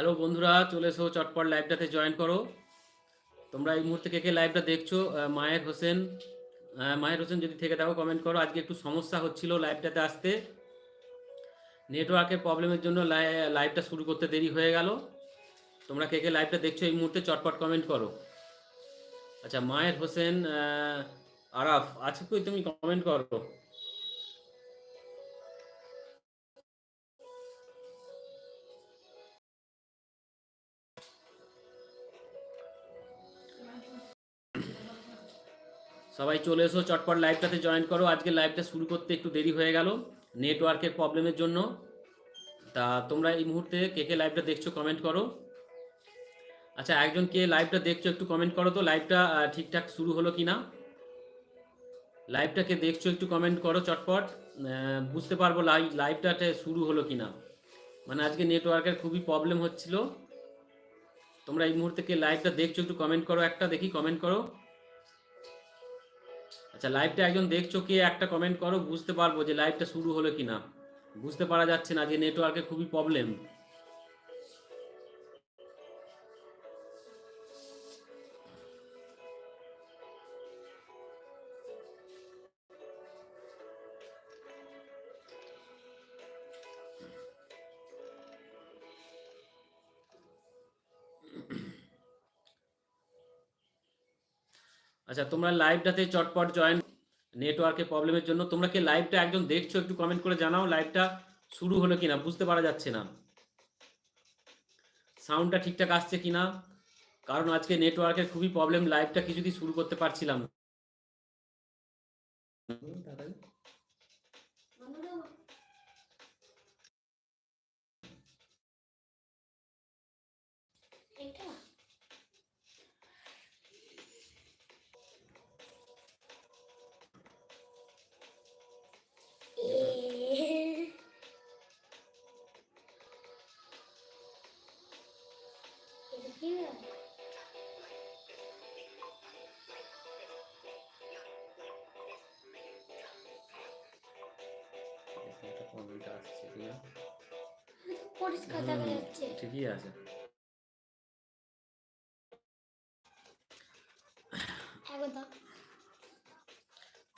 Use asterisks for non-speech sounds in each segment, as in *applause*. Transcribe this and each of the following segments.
Hello বন্ধুরা, চলে এসো চটপট লাইভটাতে জয়েন করো। তোমরা এই মুহূর্তে কে কে লাইভটা দেখছ? মায়ের হোসেন। মায়ের হোসেন যদি থেকে থাকো কমেন্ট করো। আজকে একটু সমস্যা হচ্ছিল লাইভটাতে আসতে। নেটওয়ার্কের প্রবলেমের জন্য লাই- লাইভটা শুরু করতে দেরি হয়ে গেল। তোমরা কে কে লাইভটা দেখছ, এই মুহূর্তে চটপট কমেন্ট করো। আচ্ছা মায়ের হোসেন আরাফ, আছে কই? তুমি কমেন্ট করো। সবাই চলে এসো, চটপট লাইভটাতে জয়েন করো। আজকে লাইভটা শুরু করতে একটু দেরি হয়ে গেল নেটওয়ার্কের প্রবলেমের জন্য। তা তোমরা এই মুহূর্তে কে কে লাইভটা দেখছ কমেন্ট করো। আচ্ছা একজন কে লাইভটা দেখছ একটু কমেন্ট করো তো। লাইভটা ঠিকঠাক শুরু হলো কি না লাইভটাকে দেখছ একটু কমেন্ট করো চটপট। বুঝতে পারব লাইভ লাইভটাতে শুরু হলো কি না মানে আজকে নেটওয়ার্কের খুবই প্রবলেম হচ্ছিল। তোমরা এই মুহূর্তে কে লাইভটা দেখছ একটু কমেন্ট করো। একটা দেখি কমেন্ট করো। আচ্ছা লাইভটা একজন দেখছ কি একটা কমেন্ট করো, বুঝতে পারব যে লাইভটা শুরু হলো কি না বুঝতে পারা যাচ্ছে না যে নেটওয়ার্কে খুবই প্রবলেম আচ্ছা তোমরা লাইভটাতে চটপট জয়েন নেটওয়ার্কের প্রবলেমের জন্য। তোমরা কি লাইভটা একজন দেখছ? একটু কমেন্ট করে জানাও লাইভটা শুরু হলো কিনা? বুঝতে পারা যাচ্ছে না। সাউন্ডটা ঠিকঠাক আসছে কিনা? কারণ আজকে নেটওয়ার্কের খুবই প্রবলেম লাইভটা কিছুদিন শুরু করতে পারছিলাম আসছে? পরিষ্কার দেখা যাচ্ছে। ঠিকই আছে।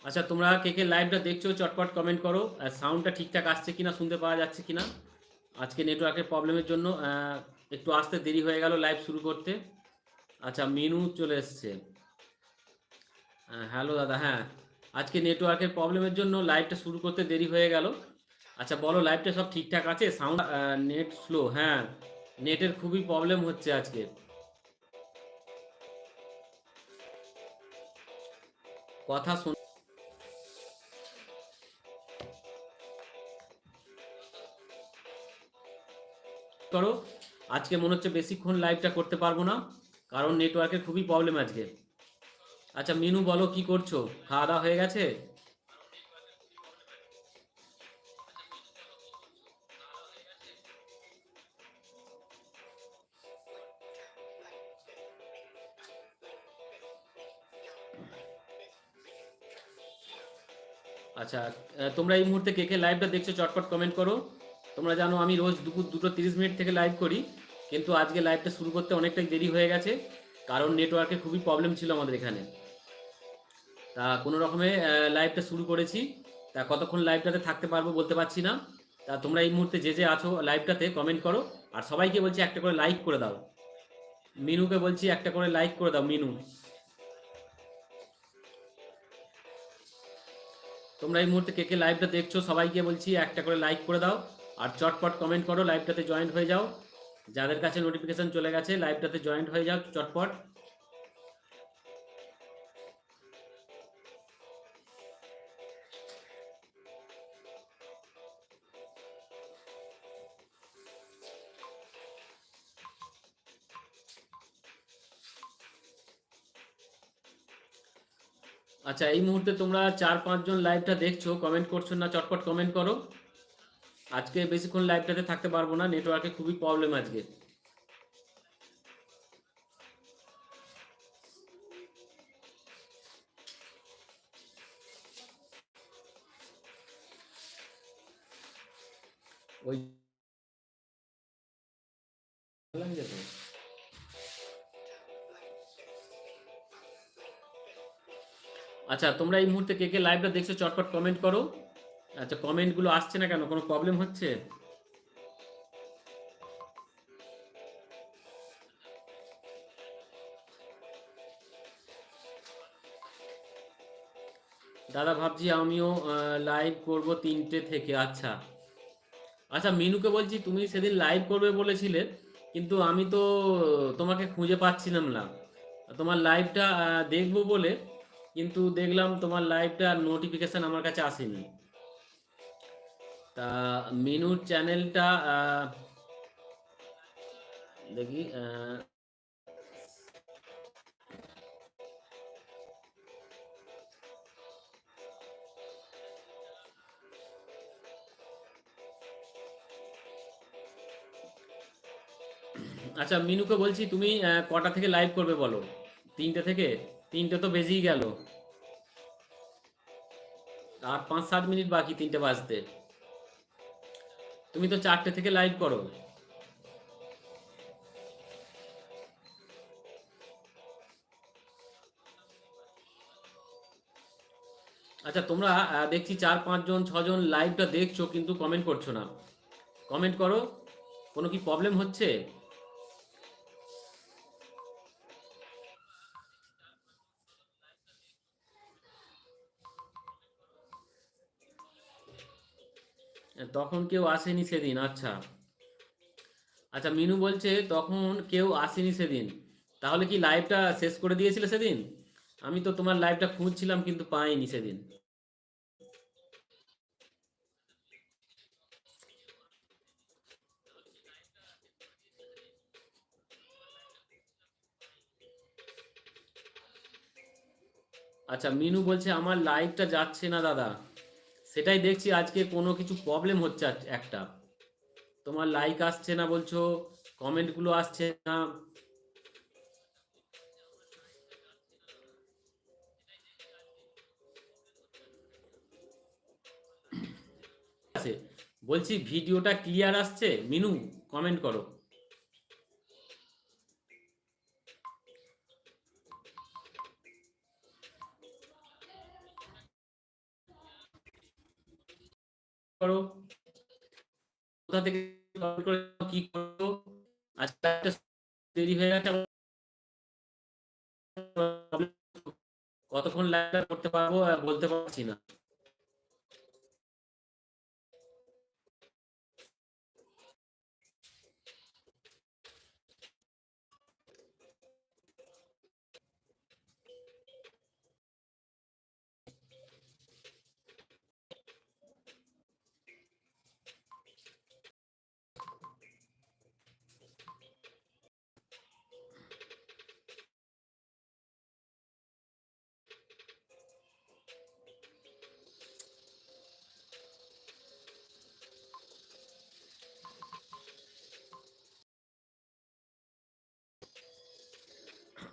আচ্ছা তোমরা কে কে লাইভটা দেখছ চটপট কমেন্ট করো। আর সাউন্ডটা ঠিকঠাক আসছে কিনা শুনতে পাওয়া যাচ্ছে কিনা? আজকে নেটওয়ার্কের প্রবলেমের জন্য একটু আসতে দেরি হয়ে গেল লাইভ শুরু করতে। আচ্ছা মিনু চলে এসছে। হ্যালো দাদা হ্যাঁ। আজকে নেটওয়ার্কের প্রবলেমের জন্য লাইভটা শুরু করতে দেরি হয়ে গেল। আচ্ছা বলো লাইভটা সব ঠিকঠাক আছে? সাউন্ড নেট স্লো হ্যাঁ। নেটের খুবই প্রবলেম হচ্ছে আজকে। কথা শোন করো, আজকে মনে হচ্ছে বেশিক্ষণ লাইভটা করতে পারব না, কারণ নেটওয়ার্কের খুবই প্রবলেম আজকে। আচ্ছা মিনু, বলো, কি করছ? খাওয়া দাওয়া হয়ে গেছে? আচ্ছা তোমরা এই মুহূর্তে কে কে লাইভটা দেখছ চটপট কমেন্ট করো। তোমরা জানো আমি রোজ দুপুর দুটো তিরিশ মিনিট থেকে লাইভ করি, কিন্তু আজকে লাইভটা শুরু করতে অনেকটাই দেরি হয়ে গেছে, কারণ নেটওয়ার্কে খুবই প্রবলেম ছিল আমাদের এখানে। তা কোনো রকমে লাইভটা শুরু করেছি, তা কতক্ষণ লাইভটাতে থাকতে পারব বলতে পারছি না। তা তোমরা এই মুহূর্তে যে যে আছো লাইভটাতে কমেন্ট করো, আর সবাইকে বলছি একটা করে লাইক করে দাও। মিনুকে বলছি একটা করে লাইক করে দাও, মিনু। তোমরা এই মুহূর্তে কে কে লাইভটা দেখছ সবাইকে বলছি একটা করে লাইক করে দাও। আর চটপট কমেন্ট করো লাইভটাতে জয়েন্ট হয়ে যাও। যাদের কাছে নোটিফিকেশন চলে গেছে লাইভটাতে জয়েন্ট হয়ে যাও, চটপট। আচ্ছা এই মুহূর্তে তোমরা চার পাঁচজন লাইভটা দেখছ কমেন্ট করছ না, চটপট কমেন্ট করো। আজকে বেশিক্ষণ লাইভটাতে থাকতে পারব না নেটওয়ার্কে খুবই প্রবলেম আজকে। ওই আচ্ছা তোমরা এই মুহূর্তে কে কে লাইভটা দেখছ, চটপট কমেন্ট করো। আচ্ছা কমেন্টগুলো আসছে না কেন? কোনো প্রবলেম হচ্ছে? দাদা ভাবছি আমিও লাইভ করব তিনটে থেকে। আচ্ছা। আচ্ছা মিনুকে বলছি, তুমি সেদিন লাইভ করবে বলেছিলে, কিন্তু আমি তো তোমাকে খুঁজে পাচ্ছিলাম না। তোমার লাইভটা দেখব বলে কিন্তু দেখলাম তোমার লাইভটা নোটিফিকেশন আমার কাছে আসেনি। তা মিনুর চ্যানেলটা দেখি আচ্ছা মিনুকে বলছি, তুমি কটা থেকে লাইভ করবে বলো? তিনটে থেকে? তিনটে তো বেজেই গেল। আর পাঁচ সাত মিনিট বাকি তিনটে বাজতে। তুমি তো চারটে থেকে লাইভ করো। আচ্ছা তোমরা দেখছি চার পাঁচজন ছজন লাইভটা দেখছ, কিন্তু কমেন্ট করছ না। কমেন্ট করো, কোনো কি প্রবলেম হচ্ছে? তখন কেউ আসেনি সেদিন আচ্ছা। আচ্ছা মিনু বলছে, তখন কেউ আসেনি সেদিন। তাহলে কি লাইভটা শেষ করে দিয়েছিলে সেদিন? আমি তো তোমার লাইভটা খুঁজছিলাম, কিন্তু পাইনি সেদিন। আচ্ছা মিনু বলছে, আমার লাইভটা যাচ্ছে না, দাদা। সেটাই দেখছি আজকে কোনো কিছু প্রবলেম হচ্ছে একটা। তোমার লাইক আসছে না বলছো কমেন্টগুলো আসছে না। বলছি ভিডিওটা ক্লিয়ার আসছে? মিনু কমেন্ট করো। করো। কোথা থেকে কি করো। আজকে দেরি হয়ে গেছে কতক্ষণ লাইন করতে পারব বলতে পারছি না।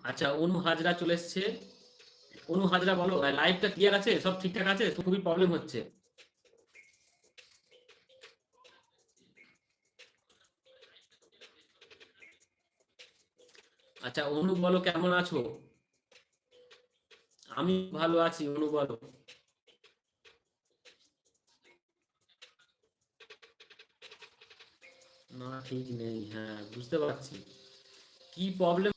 আচ্ছা অনু হাজরা চলে এসছে। অনু হাজরা, বলো লাইভটা ক্লিয়ার আছে? সব ঠিকঠাক আছে? খুবই প্রবলেম হচ্ছে। আচ্ছা অনু, বলো, কেমন আছো? আমি ভালো আছি, অনু, বলো। না, ঠিক নেই হ্যাঁ বুঝতে পারছি। কি প্রবলেম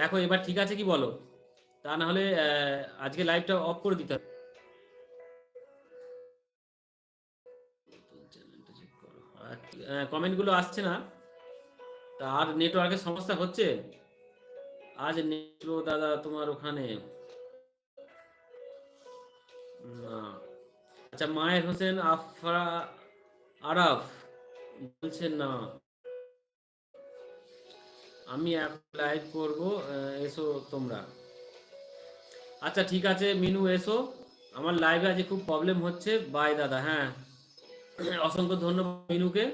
দেখো, এবার ঠিক আছে কি বলো? তা না হলে আজকে লাইভটা অফ করে দিতে হবে। কমেন্টগুলো আসছে না। তা আর নেটওয়ার্কের সমস্যা হচ্ছে? আজ নেটও দাদা তোমার ওখানে। আচ্ছা মায়ের হোসেন আফরা আরাফ বলছেন না। আমি লাইভ করব এসো তোমরা। আচ্ছা ঠিক আছে, মিনু, এসো। আমার লাইভে আজ খুব প্রবলেম হচ্ছে। বাই দাদা হ্যাঁ। *clears throat* অসংখ্য ধন্যবাদ মিনুকে।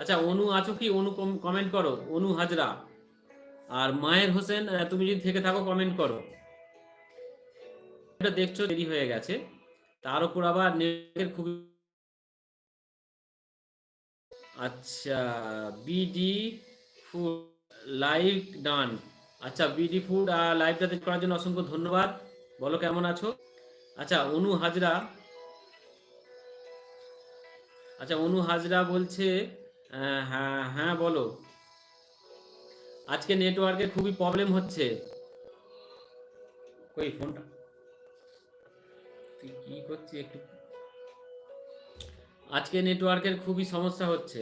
আচ্ছা অনু আছো কি? অনু কমেন্ট করো। অনু হাজরা। আর মায়ের হোসেন তুমি যদি থেকে থাকো কমেন্ট করো। এটা দেখছ, দেরি হয়ে গেছে। তার উপর আবার নেটের খুবই আচ্ছা বিডি ফুড লাইভ ডান আচ্ছা বিডি ফুড লাইভটা করার জন্য অসংখ্য ধন্যবাদ। বলো, কেমন আছো? আচ্ছা অনু হাজরা। আচ্ছা অনু হাজরা বলছে হ্যাঁ হ্যাঁ বলো। আজকে নেটওয়ার্কের খুবই প্রবলেম হচ্ছে। কই ফোনটা তুই কি করছিস একটু? আজকে নেটওয়ার্কের খুবই সমস্যা হচ্ছে।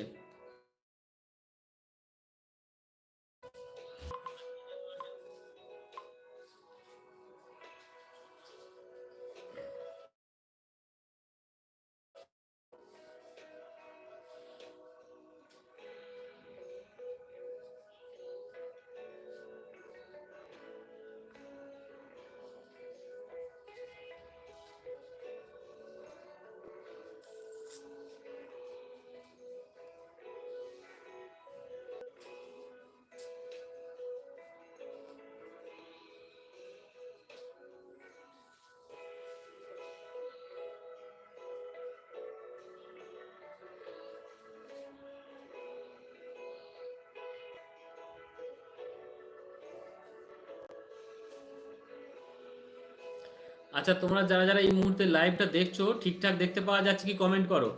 আচ্ছা তোমরা যারা যারা এই মুহূর্তে লাইভটা দেখছ, ঠিকঠাক দেখতে পাওয়া যাচ্ছে কি কমেন্ট করো?